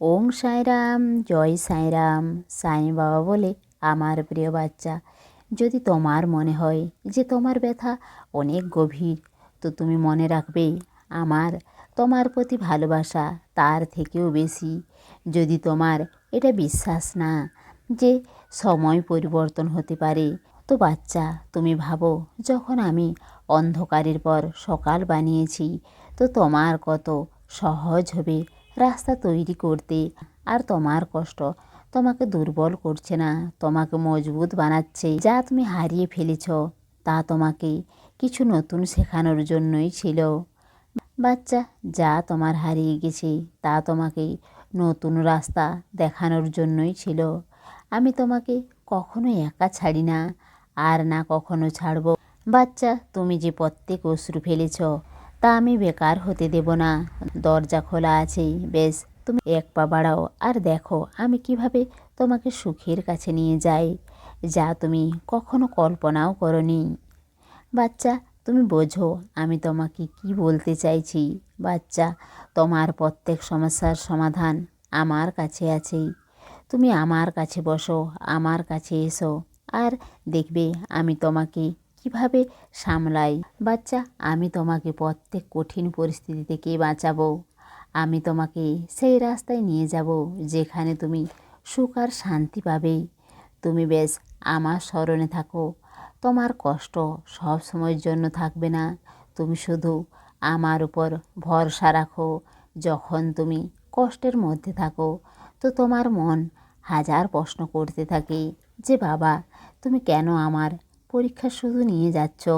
ওং সাইরাম, জয় সাইরাম, সাই বাবা বলে আমার প্রিয় বাচ্চা, যদি তোমার মনে হয় যে তোমার ব্যথা অনেক গভীর, তো তুমি মনে রাখবে, আমার, তোমার প্রতি ভালোবাসা তার থেকেও বেশি। যদি তোমার এটা বিশ্বাস না যে সময় পরিবর্তন হতে পারে, তো বাচ্চা, তুমি ভাবো, যখন আমি অন্ধকারের পর সকাল বানিয়েছি, তো তোমার কত সহজ হবে রাস্তা তৈরি করতে। আর তোমার কষ্ট, তোমাকে দুর্বল করছে না, তোমাকে মজবুত বানাচ্ছে। যা তুমি হারিয়ে ফেলেছ, তা তোমাকে কিছু নতুন শেখানোর জন্যই ছিল। বাচ্চা, যা তোমার হারিয়ে গেছে, তা তোমাকে নতুন রাস্তা দেখানোর জন্যই ছিল। আমি তোমাকে কখনো একা ছাড়ি না, আর না কখনো ছাড়ব। বাচ্চা, তুমি যে প্রত্যেক অশ্রু ফেলেছ তা আমি বেকার হতে দেব না। দরজা খোলা আছে বেশ। তুমি এক পা বাড়াও, আর দেখো, আমি কীভাবে তোমাকে সুখের কাছে নিয়ে যাই। যা তুমি কখনো কল্পনাও করনি। বাচ্চা, তুমি বোঝো, আমি তোমাকে কি বলতে চাইছি। বাচ্চা, তোমার প্রত্যেক সমস্যার সমাধান আমার কাছে আছে তুমি আমার কাছে বসো, আমার কাছে এসো, আর দেখবে আমি তোমাকে কীভাবে সামলাই? বাচ্চা, আমি তোমাকে প্রত্যেক কঠিন পরিস্থিতি থেকে বাঁচাবো। আমি তোমাকে সেই রাস্তায় নিয়ে যাব যেখানে তুমি সুখ আর শান্তি পাবে। তুমি বেশ আমার স্মরণে থাকো। তোমার কষ্ট সব সময়ের জন্য থাকবে না। তুমি শুধু আমার উপর ভরসা রাখো। যখন তুমি কষ্টের মধ্যে থাকো, তো তোমার মন হাজার প্রশ্ন করতে থাকে যে, বাবা, তুমি কেন আমার পরীক্ষা শুধু নিয়ে যাচ্ছ।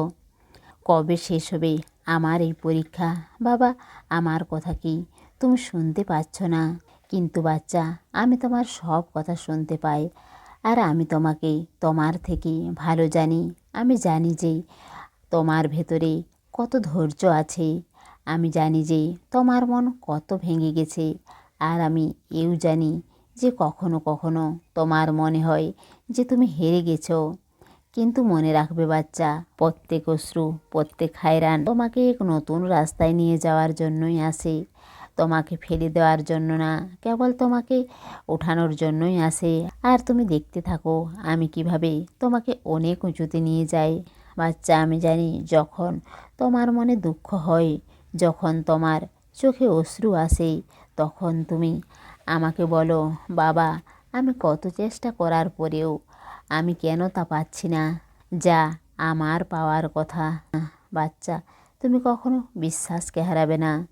কবে শেষ হবে আমার এই পরীক্ষা? বাবা, আমার কথা কি তুমি শুনতে পাচ্ছ না? কিন্তু বাচ্চা, আমি তোমার সব কথা শুনতে পাই। আর আমি তোমাকে, তোমার থেকে ভালো জানি। আমি জানি যে তোমার ভেতরে কত ধৈর্য আছে। আমি জানি যে তোমার মন কত ভেঙে গেছে। আর আমি এও জানি যে কখনো কখনো তোমার মনে হয় যে তুমি হেরে গেছো। কিন্তু মনে রাখবে বাচ্চা, প্রত্যেক অশ্রু, প্রত্যেক হায়রান তোমাকে এক নতুন রাস্তায় নিয়ে যাওয়ার জন্যই আসে। তোমাকে ফেলে দেওয়ার জন্য না, কেবল তোমাকে ওঠানোর জন্যই আসে। আর তুমি দেখতে থাকো, আমি কীভাবে তোমাকে অনেক উঁচুতে নিয়ে যাই। বাচ্চা, আমি জানি যখন তোমার মনে দুঃখ হয়, যখন তোমার চোখে অশ্রু আসে, তখন তুমি আমাকে বলো, বাবা, আমি কত চেষ্টা করার পরেও আমি কেন তা পাচ্ছি না? যা আমার পাওয়ার কথা। বাচ্চা, তুমি কখনো বিশ্বাসকে হারাবে না।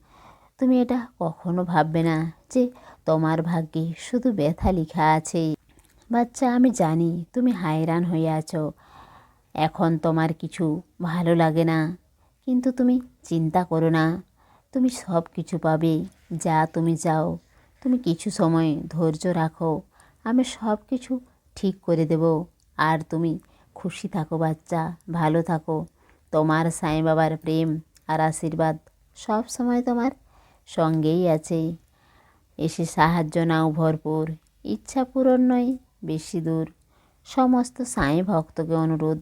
তুমি এটা কখনো ভাববে না যে তোমার ভাগ্যে শুধু ব্যথা লেখা আছে। বাচ্চা, আমি জানি তুমি হায়রান হয়ে আছো। এখন তোমার কিছু ভালো লাগে না। কিন্তু তুমি চিন্তা করো না। তুমি সব কিছু পাবে। যা তুমি যাও তুমি কিছু সময় ধৈর্য রাখো। আমি সব কিছু ঠিক করে দেব। আর তুমি খুশি থাকো বাচ্চা, ভালো থাকো। তোমার সাই বাবার প্রেম আর আশীর্বাদ সব সময় তোমার সঙ্গেই আছে। এসে সাহায্য নাও ভরপুর, ইচ্ছা পূরণ নয়, বেশি দূর। সমস্ত সাঁই ভক্তকে অনুরোধ,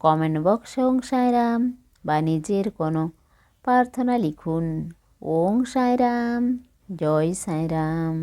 কমেন্ট বক্সে ওং সাঁয়রাম বা নিজের কোনো প্রার্থনা লিখুন। ওং সাঁয়রাম জয় সাঁয়রাম